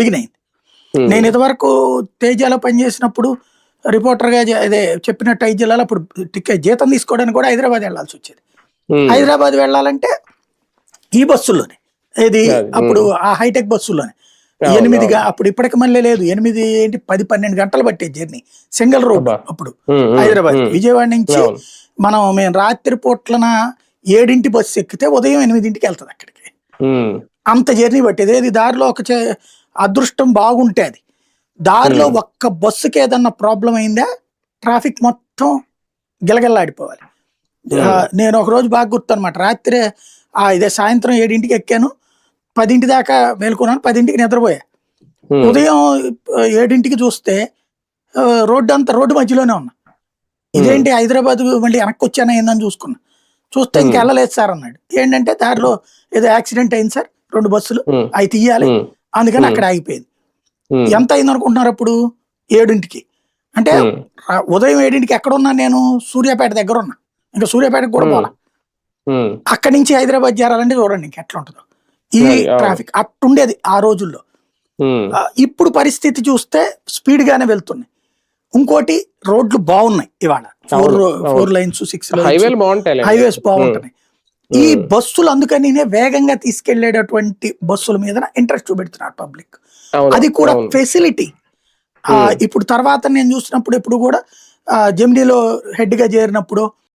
Begin అయింది ఉమ్, నేను ఇంతవరకు తేజాలో పనిచేసినప్పుడు రిపోర్టర్గా అదే చెప్పినట్టు ఐదు జిల్లాలో అప్పుడు టికెట్ జీతం తీసుకోవడానికి కూడా హైదరాబాద్ వెళ్ళాల్సి వచ్చేది. ఉమ్, హైదరాబాద్ వెళ్ళాలంటే ఈ బస్సుల్లోనే. ఏది? అది, అప్పుడు ఆ హైటెక్ బస్సుల్లోనే. ఎనిమిదిగా అప్పుడు ఇప్పటికి మళ్ళీ లేదు. ఎనిమిది ఏంటి? పది పన్నెండు గంటలు పట్టేది జర్నీ. Single road. అప్పుడు హైదరాబాద్. విజయవాడ నుంచి. మనం మేము రాత్రి పూట్లన ఏడింటి బస్సు ఎక్కితే ఉదయం ఎనిమిదింటికి వెళ్తుంది అక్కడికి. అంత జర్నీ పట్టేది. ఏది? దారిలో ఒక అదృష్టం బాగుంటే అది. దారిలో. ఒక్క బస్సుకి ఏదన్నా ప్రాబ్లం అయిందా? ట్రాఫిక్ మొత్తం గిలగిల్లాడిపోవాలి. నేను ఒక రోజు బాగా గుర్తు అనమాట రాత్రి ఆ, ఇదే సాయంత్రం ఏడింటికి ఎక్కాను. పదింటి దాకా మేలుకున్నాను పదింటికి నిద్రపోయా. ఉదయం ఏడింటికి చూస్తే రోడ్డు అంతా రోడ్డు మధ్యలోనే ఉన్నా. ఇదేంటి హైదరాబాద్ మళ్ళీ వెనక్కి వచ్చానా ఏందని చూసుకున్నా. చూస్తే ఇంక. వెళ్ళలేదు సార్ అన్నాడు. ఏంటంటే దారిలో ఏదో యాక్సిడెంట్ అయింది సార్ రెండు బస్సులు. అవి తీయాలి. అందుకని. అక్కడ ఆగిపోయింది. ఎంత అయింది అనుకుంటున్నారు అప్పుడు? ఏడింటికి. అంటే ఉదయం ఏడింటికి ఎక్కడ ఉన్నా నేను సూర్యాపేట దగ్గర ఉన్నా ఇంకా సూర్యాపేటకు కూడా. పోలా. అక్కడి నుంచి హైదరాబాద్ చేరాలంటే చూడండి ఇంక ఎట్లా ఉంటుందో. ఈ. ట్రాఫిక్ అట్టుండేది ఆ రోజుల్లో. ఇప్పుడు పరిస్థితి చూస్తే స్పీడ్ గానే వెళ్తున్నాయి. ఇంకోటి రోడ్లు బాగున్నాయి ఇవాళ. ఫోర్. ఫోర్ లైన్స్ సిక్స్ బాగుంటాయి హైవేస్ బాగుంటున్నాయి. ఈ ఉమ్. బస్సులు అందుకని వేగంగా తీసుకెళ్ళేటటువంటి బస్సుల మీద ఇంట్రెస్ట్ చూపెడుతున్నారు పబ్లిక్ అది కూడా. Facility Hmm. ఇప్పుడు తర్వాత నేను చూసినప్పుడు ఇప్పుడు కూడా జెమినీలో హెడ్గా చేరినప్పుడు